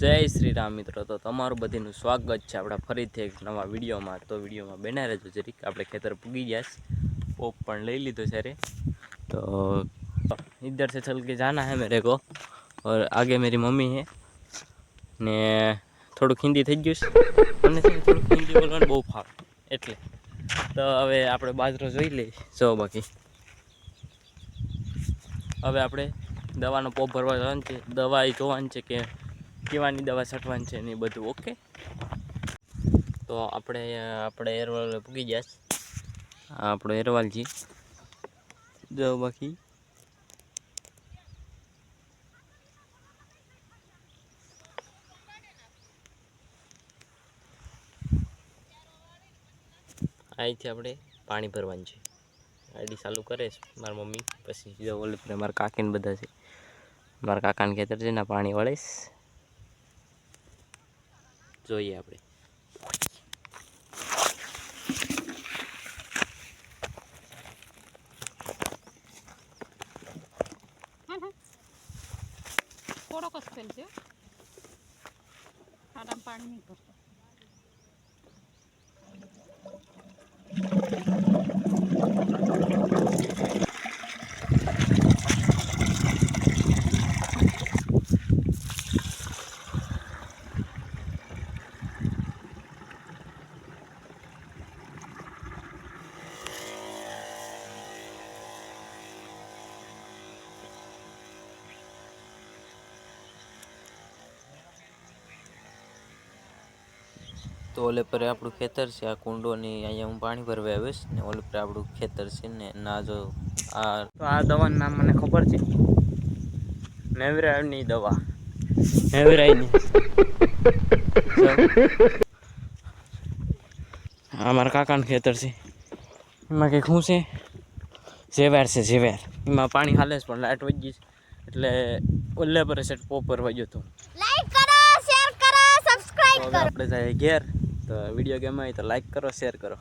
જય શ્રી રામ મિત્રો, તો તમારું બધીનું સ્વાગત છે આપણા ફરીથી એક નવા વિડીયોમાં. તો વિડીયોમાં બેના રહેજો જરીક, આપણે ખેતર પૂગી ગયા છે. પોપ પણ લઈ લીધો છે અરે તો ઇધર સે ચલ કે જાના હે મેરે કો. ઓર આગે મારી મમ્મી હે. ને થોડુંક હિન્દી થઈ ગયું છે. મને થોડુંક હિન્દી બોલવાનું બહુ ફાવે. એટલે તો હવે આપણે બાજરો જોઈ લઈએ. જો બાકી. હવે આપણે દવાનો પોપ ભરવા જવાનું છે. દવા એ જોવાની છે કે પીવાની દવા છાંટવાની છે ને એ બધું ઓકે તો આપણે આપણે એરવાલ પૂગી ગયા આપણો એરવાલજી. જો બાકી. અહીંથી આપણે પાણી ભરવાનું છે. ગાડી ચાલુ કરે છે મારી મમ્મી, પછી ઓલે મારા કાકીને બધા છે. મારા કાકાને ખેતર છે ને પાણી વળીશ જોઈએ આપણે. થોડોક જ છે ખાડામાં પાણી નહીં ભરતો તો ઓલે પર આપણું ખેતર છે આ કુંડોની અહીંયા હું પાણી ભરવા આવીશ ને ઓલે પર આપણું ખેતર છે ને ના જો આ તો આ દવાનું નામ મને ખબર છે? નેવરાયની દવા. નેવરાયની આ મારા કાકાનું ખેતર છે. એમાં કંઈક શું છે? ઝેવેર છે ઝેવેર. એમાં પાણી હાલે છે પણ લાઇટ વધી ગઈ છે. એટલે ઓલે પર સેટ પોપર વાગ્યો હતો. લાઈક કરો શેર કરો તો સબસ્ક્રાઇબ હવે આપણે જાય ઘેર. તો વીડિયો ગમે તો લાઈક કરો શેર કરો.